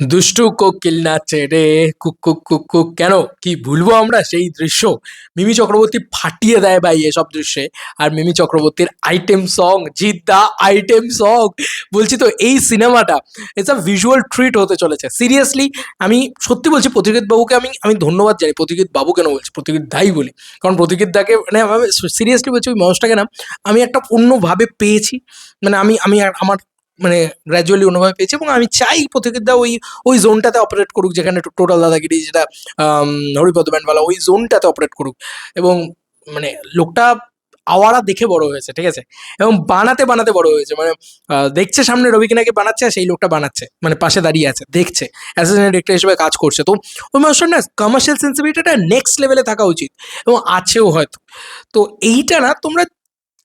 দুষ্টু কোকিল নাচে রে, কুক কুক কুক কুক। কেন? কি ভুলবো আমরা সেই দৃশ্য? মিমি চক্রবর্তী ফাটিয়ে দেয় ভাই এসব দৃশ্যে। আর মিমি চক্রবর্তীর আইটেম সং, জিৎ দা আইটেম সং। বলছি তো, এই সিনেমাটা ইটস আ ভিজুয়াল ট্রিট হতে চলেছে। সিরিয়াসলি আমি সত্যি বলছি প্রতিকিত বাবুকে আমি আমি ধন্যবাদ জানি প্রতিকিত বাবু কেন বলছি? প্রতিকিত দাই বলি। কারণ প্রতিকিত দাকে মানে সিরিয়াসলি বলছি, ওই মানুষটাকে না, আমি একটা অন্যভাবে পেয়েছি। মানে আমি আমি আমার মানে গ্র্যাজুয়ালি অন্যভাবে পেয়েছি এবং আমি চাই দা ওই ওই জোনটাতে অপারেট করুক যেখানে টোটাল দাদাগিরি যেটা হরিপদ ব্যান্ডওয়ালা, ওই জোনটাতে অপারেট করুক। এবং মানে লোকটা আওয়ারা দেখে বড় হয়েছে, ঠিক আছে? এবং বানাতে বানাতে বড় হয়েছে। মানে দেখছে সামনে রবি কিনাকে বানাচ্ছে আর সেই লোকটা বানাচ্ছে। মানে পাশে দাঁড়িয়ে আছে, দেখছে। অ্যাসিস্ট্যান্ট ডিরেক্টর হিসেবে কাজ করছে। তো ওই মানুষটার না কমার্শিয়াল সেন্সিবিলিটিটা নেক্সট লেভেলে থাকা উচিত। এবং আছেও হয়তো। তো এইটা না, তোমরা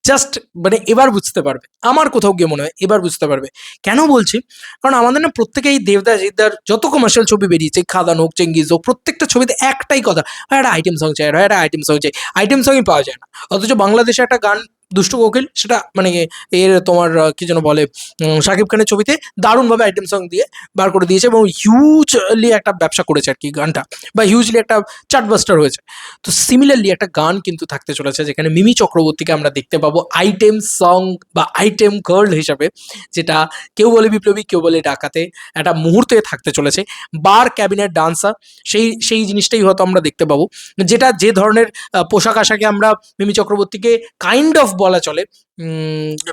জাস্ট মানে এবার বুঝতে পারবে। আমার কোথাও গিয়ে মনে হয় এবার বুঝতে পারবে। কেন বলছি? কারণ আমাদের না প্রত্যেকেই দেবদা জিদ্দার যত কমার্শিয়াল ছবি বেরিয়েছে, খাদান হোক, চেঙ্গিজ হোক, প্রত্যেকটা ছবিতে একটাই কথা, হয়, একটা আইটেম সং চাই, হয়, একটা আইটেম সং চাই। আইটেম সংই পাওয়া যায় না। অথচ বাংলাদেশে একটা গান দুষ্টু কোকিল, সেটা মানে এর তোমার কি যেন বলে শাকিব খানের ছবিতে দারুণভাবে আইটেম সং দিয়ে বার করে দিয়েছে এবং হিউজলি একটা ব্যবসা করেছে আর কি গানটা বা হিউজলি একটা চার্টবাস্টার হয়েছে। তো সিমিলারলি একটা গান কিন্তু থাকতে চলেছে যেখানে মিমি চক্রবর্তীকে আমরা দেখতে পাবো আইটেম সং বা আইটেম গার্ল হিসাবে, যেটা কেউ বলে বিপ্লবী, কেউ বলে ডাকাতে একটা মুহূর্তে থাকতে চলেছে। বার ক্যাবিনেট ডান্সার, সেই সেই জিনিসটাই হয়তো আমরা দেখতে পাবো। যেটা যে ধরনের পোশাক আশাকে আমরা মিমি চক্রবর্তীকে কাইন্ড অফ বলা চলে উম,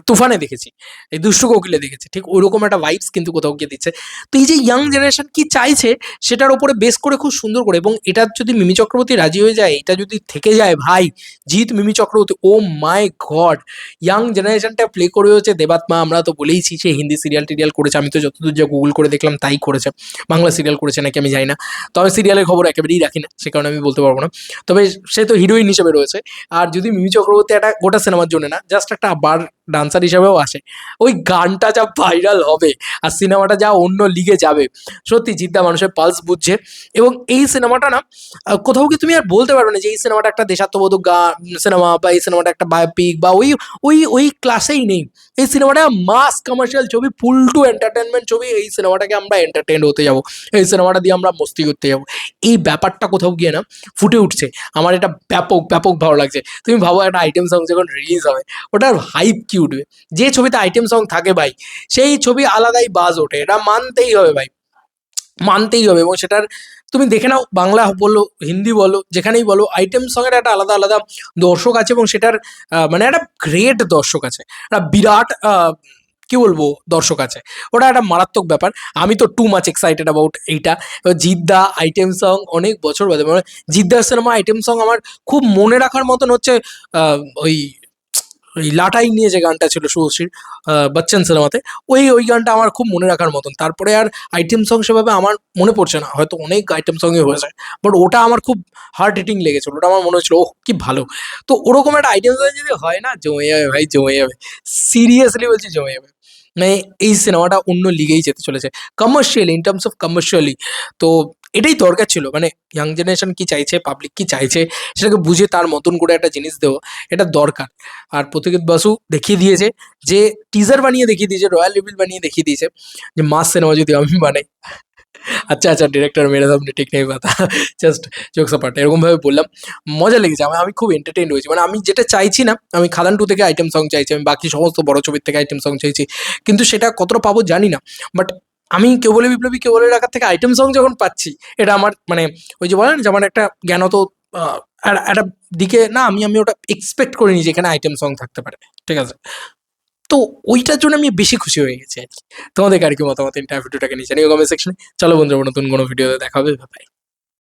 তুফানে দেখেছি। এই দুষ্টু কোকিলে দেখেছি। ঠিক ওইরকম একটা ভাইবস কিন্তু কোথাও গিয়ে দিচ্ছে। তো এই যে ইয়াং জেনারেশন কি চাইছে, সেটার উপরে বেস করে খুব সুন্দর করে এবং এটা যদি মিমি চক্রবর্তী রাজি হয়ে যায়, এটা যদি থেকে যায়, ভাই, Jeet, Mimi Chakraborty, oh my god young জেনারেশনটা play করে হচ্ছে দেবাত্মা, আমরা তো বলেইছি সে হিন্দি সিরিয়াল টিরিয়াল করেছে। আমি তো যতদূর যা গুগল করে দেখলাম, তাই করেছে। বাংলা সিরিয়াল করেছে নাকি, আমি জানি না। তবে সিরিয়ালের খবর একেবারেই রাখি না, সে কারণে আমি বলতে পারব না। তবে সে তো হিরোইন হিসেবে রয়েছে। আর যদি মিমি চক্রবর্তী একটা গোটা সিনেমার জন্য না জাস্ট একটা বার ডান্সার হিসেবেও আসে। ওই গানটা যা ভাইরাল হবে আর সিনেমাটা যা অন্য লিগে যাবে, সত্যি জিদ্দা মানুষের পালস বুঝছে। এবং এই সিনেমাটা না কোথাও কি তুমি আর বলতে পারবে না যে এই সিনেমাটা একটা দেশাত্মবোধক গান সিনেমা বা এই সিনেমাটা একটা বায়োপিক বা ওই ওই ওই ক্লাসেই নেই। এই সিনেমাটা মাস কমার্শিয়াল ছবি ফুল টু এন্টারটেনমেন্ট ছবি, এই সিনেমাটাকে আমরা এন্টারটেন হতে যাব। এই সিনেমাটা দিয়ে আমরা মস্তি করতে যাব। এই ব্যাপারটা কোথাও গিয়ে না ফুটে উঠছে। আমার এটা ব্যাপক ব্যাপক ভালো লাগছে। তুমি ভাবো একটা আইটেম সং যখন রিলিজ হবে, ওটার হাইপ কি উঠবে। যে ছবিতে আইটেম সং থাকে ভাই, সেই ছবি আলাদাই বাজ ওঠে। এটা মানতেই হবে ভাই। মানতেই হবে এবং সেটার তুমি দেখে নাও, বাংলা বলো, হিন্দি বলো, যেখানেই বলো আইটেম সঙের একটা আলাদা আলাদা দর্শক আছে এবং সেটার মানে একটা গ্রেট দর্শক আছে। একটা বিরাট কি বলব, দর্শক আছে। ওটা একটা মারাত্মক ব্যাপার। আমি তো টু মাচ এক্সাইটেড অ্যাবাউট এইটা। জিদ্দা আইটেম সং অনেক বছর বাদে। মানে জিদ্দার সিনেমা আইটেম সং আমার খুব মনে রাখার মতন হচ্ছে ওই ওই লাটাই নিয়ে যে গানটা ছিল শুভশ্রীর বচ্চন সিনেমাতে, ওই ওই গানটা আমার খুব মনে রাখার মতন। তারপরে আর আইটেম সং সেভাবে আমার মনে পড়ছে না। হয়তো অনেক আইটেম সঙ্গে হয়েছে বাট ওটা আমার খুব হার্ট হিটিং লেগেছিল। ওটা আমার মনে হচ্ছিল ও কি ভালো। তো ওরকম একটা আইটেম সং যদি হয় না, জমে যাবে ভাই, জমে যাবে। সিরিয়াসলি বলছি, জমে যাবে। মানে এই সিনেমাটা অন্য লিগেই যেতে চলেছে। Commercially in terms of commercially তো এটাই দরকার ছিল। মানে ইয়াং জেনারেশন কি চাইছে পাবলিক কি চাইছে, সেটাকে বুঝে তার মতন করে একটা জিনিস দেওয়া, এটা দরকার। আর প্রতীকিত বাসু দেখিয়ে দিয়েছে যে টিজার বানিয়ে দেখিয়ে দিয়েছে রয়্যাল রিভিল বানিয়ে দেখিয়ে দিয়েছে, যে মাস সিনেমা যদি আমি বানাই। আচ্ছা আচ্ছা ডিরেক্টর মেরে সামনে ঠিক নেই পাতা জাস্ট জোকস পার্ট এরকমভাবে বললাম। মজা লেগেছে, আমি আমি খুব এন্টারটেইন হয়েছি। মানে আমি যেটা চাইছি না, আমি খাদান টু থেকে আইটেম সং চাইছি, আমি বাকি সমস্ত বড় ছবির থেকে আইটেম সং চাইছি, কিন্তু সেটা কতটা পাবো জানি না। বাট আমি কেউ বলে বিপ্লবী, কেউ বলে রাখার থেকে আইটেম সং যখন পাচ্ছি, এটা আমার মানে ওই যে বলেন যে আমার একটা জ্ঞানত একটা দিকে, না, আমি আমি ওটা এক্সপেক্ট করিনি যে এখানে আইটেম সং থাকতে পারে, ঠিক আছে? তো ওইটার জন্য আমি বেশি খুশি হয়ে গেছি আর কি। তোমাদেরকে আর কি মতামত? ইন্টারভিউটাকে নিচে নিয়ে কমেন্ট সেকশনে চলো বন্ধুরা, নতুন কোনো ভিডিওতে দেখাবে বাই